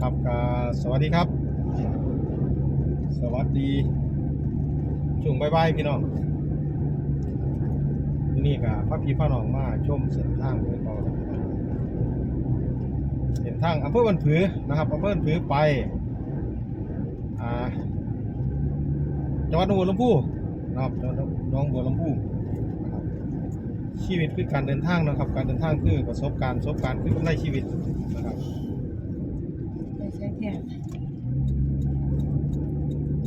ครับสวัสดีครับ สวัสดีช่วงบ่ายๆพี่น้องที่นี่ก็พระพี่พระน้องมาชมเส้นทางเพื่อต่อกันพี่น้องเส้นทางอำเภอบันผือนะครับอำเภอบันผือไปอจังหวัดหนองบัวลำพูนะครับจังหวัดหนองบัวลำพูนะครับ ชีวิตคือการเดินทางนะครับ การเดินทางคือประสบการณ์ประสบการณ์คือกำไรชีวิตนะครับไปใช้แค่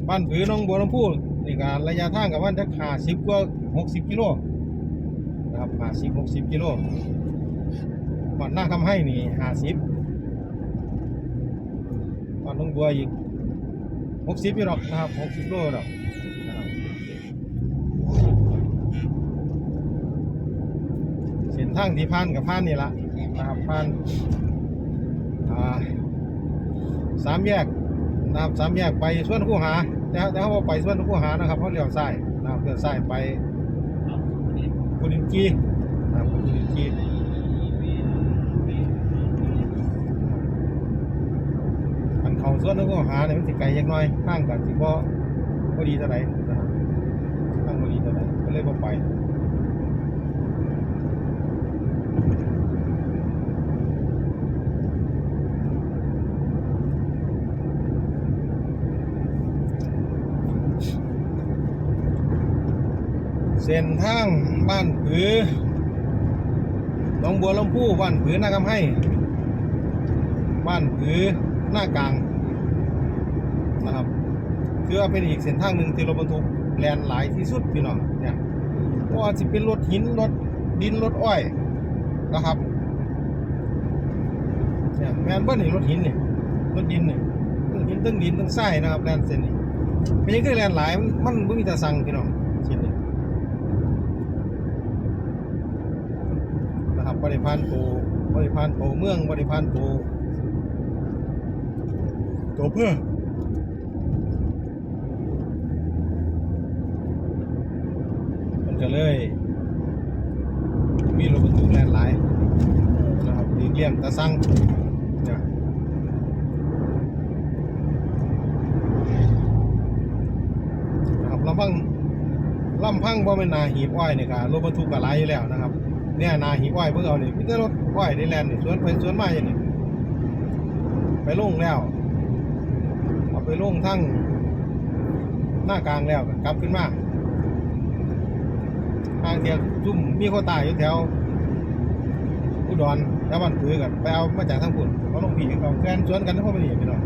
บ้านผือหน้องบัวลำพูนี่การระยะทางกับบ้านจักหาสิบกว่าหกสิบกิโลนะครับหาสิบหกสิบกิโลบ้านหน้าคำให้นี่หาสิบบ้านหน้องบัวอีกหกสิบอยู่หรอกนะครับหกสิบโลหรอก ทางที่ผ่านกับผ่านนี่ละนะครับผ่านสามแยกนะครับสามแยกไปส่วนคู่หาแต่แต่เขาไปส่วนคู่หานะครับเขาเลี้ยวซ้ายนะครับเลี้ยวซ้ายไปกุดินจีนะครับกุดินจีอันเขาส่วนคู่หาเนี่ยมันสิดไกลยังน้อยข้างกันสิบ่อพอดีเท่าไหร่นะครับข้างพอดีเท่าไหร่ก็เลยบ่ไป เส้นทางบ้านผือหนองบัวลำพูบ้านผือหน้ากำให้ บ้านผือหน้ากลางนะครับถือว่าเป็นอีกเส้นทางหนึ่งที่รถบรรทุกแลนหลายที่สุดพี่น้องเนี่ยเพราะว่าจะเป็นรถหินรถดินรถอ้อย นะครับเนี่ยแมนเบิ้ลนี่รถหินเนี่ยรถดินเนี่ยตึ้งหินตึ้งดินตึ้งทรายนะครับแลนเส้นนี่เป็นยังไงแลนหลายมันมันม่มีแต่สั่งพี่น้องชิ้นนี้นะครับบริพานโตบริพานโตเมืองบริพานโตโตเพื่อมันก็เลย มีรถบรรทุกแล่นหลายนะครับดีเลี่ย งตะสั่งนะครับลำพังลำพังบ่เป็นนาหีบอ้อยนี่ครับรถบรรทุกก็หลายอยู่แล้วนะครับเนี่ยนาหิอ้อยเพิ่งเอานี่ยพี่รถอ้อยในแลนด์นี่สวนไปสวนมาอย่างนี้ไปลงแล้วเอาไปลงทั้งหน้ากลางแล้วก็กลับขึ้นมาทางเทียซุ่มมีโคตายอยู่แถว อุดรแถวบ้านผือกันไปเอามาจากทางปุ่นเขาลงผีเขาแกนสวนกันทั้งพวกนี้พี่น้อง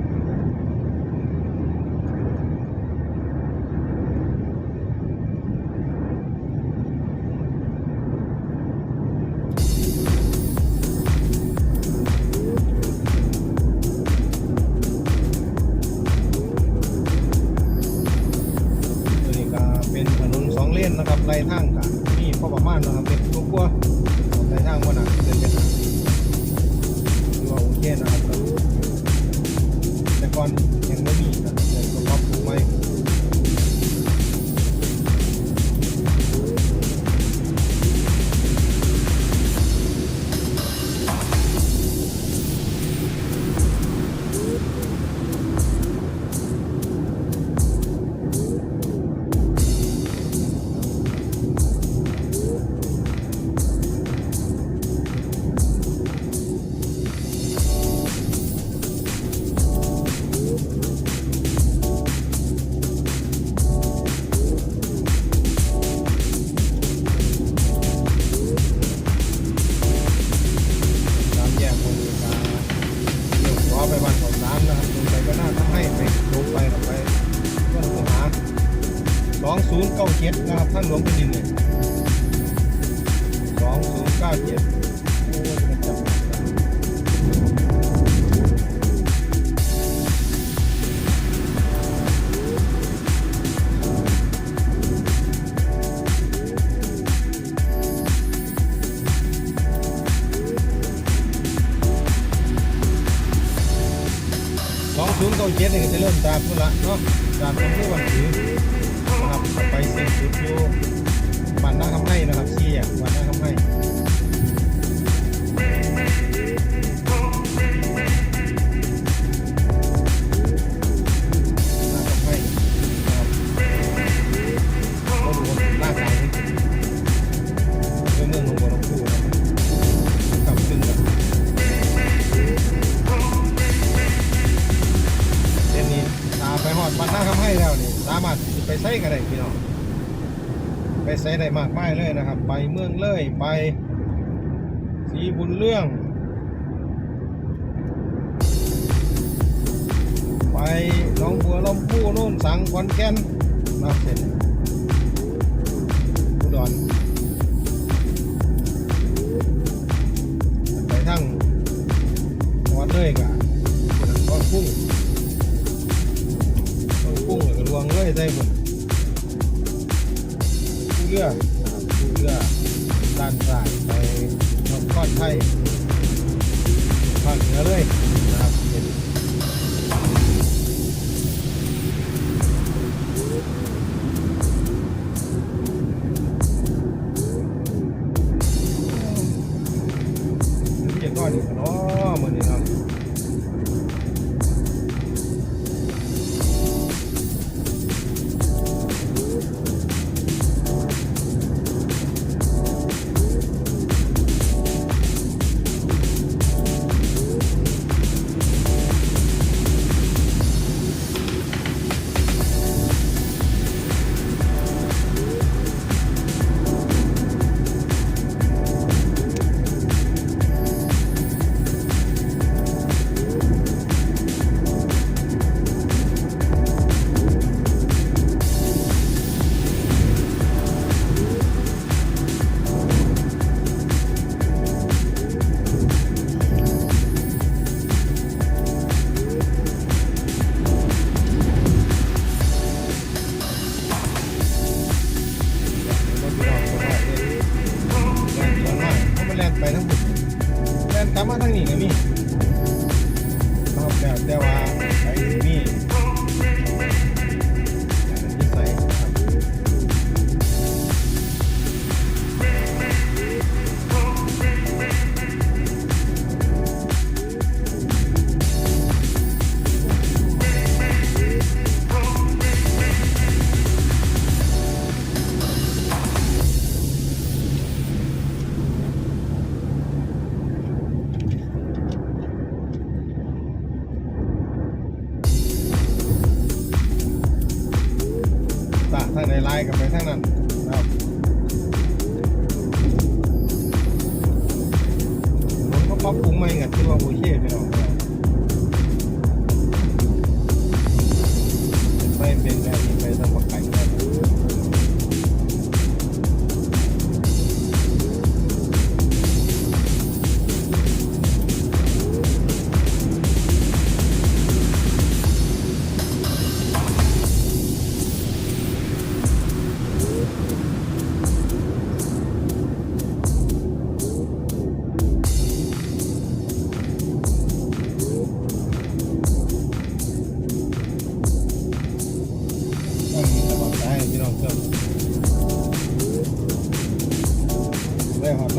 นี่ก็เป็นถนนสองเลนนะครับไล่ทางกันมีพอประมาณนะครับเป็นตัวกลัว ก็น่าทำให้ไปลงไปกับไปก็ต้องหาสองศูนย์เก้าเจ็ดนะครับท่านหลวงแผ่นดินเนี่ยสองศูนย์เก้าเจ็ด เก้าเจ็ดนี่ก็จะเริ่มตากนู่นละเนาะจากตรงนี้วันถือนะครับไปสิ้นสุดอยู่บ้านนาคำให้นะครับเสี่ยกบ้านนาคำให้ สามารถไปใช้กันได้พี่น้องไปใช้ได้มากมายเลยนะครับ ไปเมืองเลยไปสีบุญเรื่อง ไปหนองบัวลำพูโน่นสังขอนแก่นนะครับเสร็จอุดรไปทั้งวัดเลยกะก็พุ่งต้องพุ่ง วงเลยได้หมดผู้เรือนะครับผู้เรือด้านซ้ายไปนครไทยภาคเหนือเลยนะครับ ก ปรับปรุงใหม่กันที่ว่าโอเคพี่น้องไม่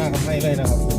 ากให้เลยนะครับ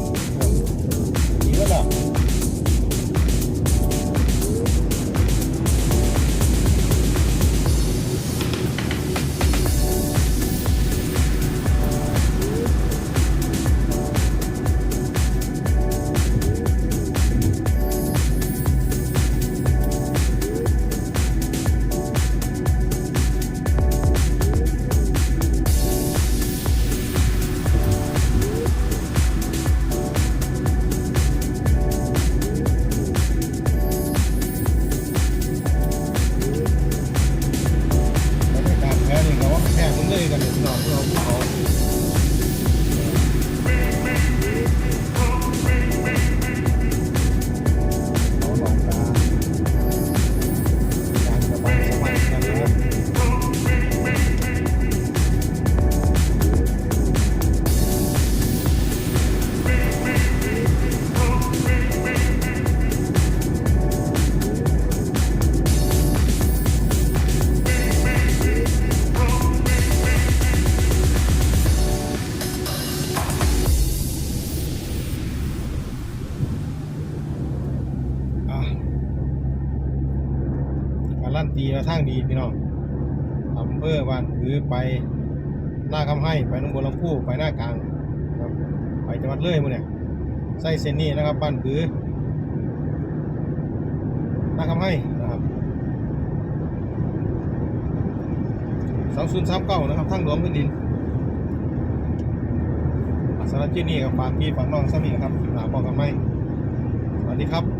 นตีมาทางดีพี่น้องอำเภอบ้านผือไปหน้าคำให้ไปหนองบัวลำพูไปหน้ากลางครับไปจังหวัดเลยมื้อเนี่ยใส่เส้นนี้นะครับบ้านผือหน้าคำให้นะครับสองศูนย์สามเก้านะครับทางหลวงแผ่นดินสำหรับที่นี่กับฝากพี่ฝากน้องสามีครับหาบอกกันไหมสวัสดีครับ